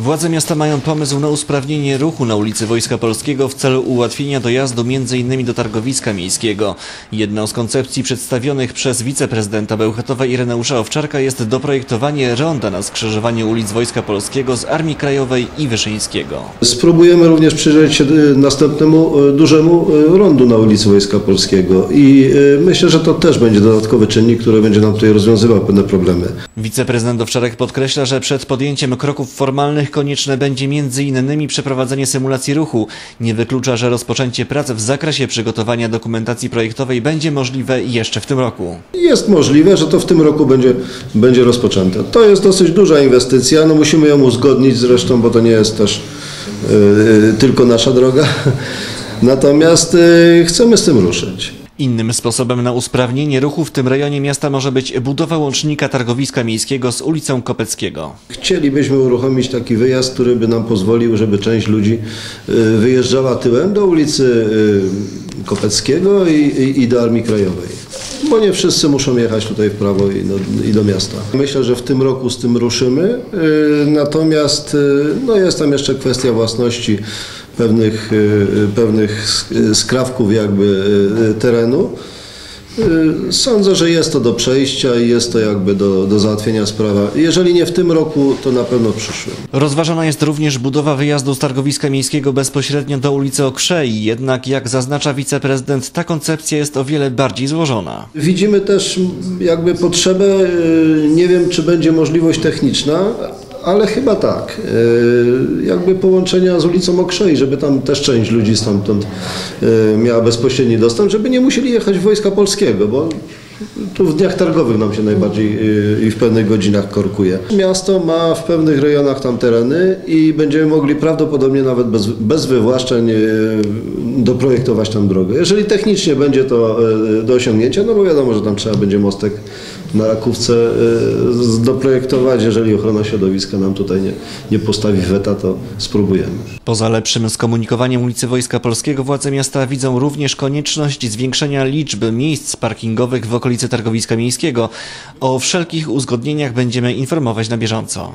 Władze miasta mają pomysł na usprawnienie ruchu na ulicy Wojska Polskiego w celu ułatwienia dojazdu m.in. do targowiska miejskiego. Jedną z koncepcji przedstawionych przez wiceprezydenta Bełchatowa Ireneusza Owczarka jest doprojektowanie ronda na skrzyżowaniu ulic Wojska Polskiego z Armii Krajowej i Wyszyńskiego. Spróbujemy również przyjrzeć się y, następnemu y, dużemu y, rondu na ulicy Wojska Polskiego i myślę, że to też będzie dodatkowy czynnik, który będzie nam tutaj rozwiązywał pewne problemy. Wiceprezydent Owczarek podkreśla, że przed podjęciem kroków formalnych konieczne będzie m.in. przeprowadzenie symulacji ruchu. Nie wyklucza, że rozpoczęcie prac w zakresie przygotowania dokumentacji projektowej będzie możliwe jeszcze w tym roku. Jest możliwe, że to w tym roku będzie, będzie rozpoczęte. To jest dosyć duża inwestycja, no musimy ją uzgodnić zresztą, bo to nie jest też y, tylko nasza droga. Natomiast y, chcemy z tym ruszyć. Innym sposobem na usprawnienie ruchu w tym rejonie miasta może być budowa łącznika targowiska miejskiego z ulicą Kopeckiego. Chcielibyśmy uruchomić taki wyjazd, który by nam pozwolił, żeby część ludzi y, wyjeżdżała tyłem do ulicy y, Kopeckiego i, i, i do Armii Krajowej. Bo nie wszyscy muszą jechać tutaj w prawo i do, i do miasta. Myślę, że w tym roku z tym ruszymy. y, Natomiast y, no jest tam jeszcze kwestia własności pewnych, y, pewnych sk- skrawków jakby terenu. Y, Sądzę, że jest to do przejścia i jest to jakby do, do załatwienia sprawa. Jeżeli nie w tym roku, to na pewno w przyszłym. Rozważana jest również budowa wyjazdu z targowiska miejskiego bezpośrednio do ulicy Okrzei, jednak jak zaznacza wiceprezydent, ta koncepcja jest o wiele bardziej złożona. Widzimy też jakby potrzebę, y, nie wiem czy będzie możliwość techniczna, ale chyba tak, y, jakby połączenia z ulicą Okrzei, żeby tam też część ludzi stamtąd y, miała bezpośredni dostęp, żeby nie musieli jechać Wojska Polskiego, bo tu w dniach targowych nam się najbardziej y, i w pewnych godzinach korkuje. Miasto ma w pewnych rejonach tam tereny i będziemy mogli prawdopodobnie nawet bez, bez wywłaszczeń doprojektować tam drogę. Jeżeli technicznie będzie to do osiągnięcia, no bo wiadomo, że tam trzeba będzie mostek na Rakówce y, doprojektować. Jeżeli ochrona środowiska nam tutaj nie, nie postawi weta, to spróbujemy. Poza lepszym skomunikowaniem ulicy Wojska Polskiego władze miasta widzą również konieczność zwiększenia liczby miejsc parkingowych w okolicy targowiska miejskiego. O wszelkich uzgodnieniach będziemy informować na bieżąco.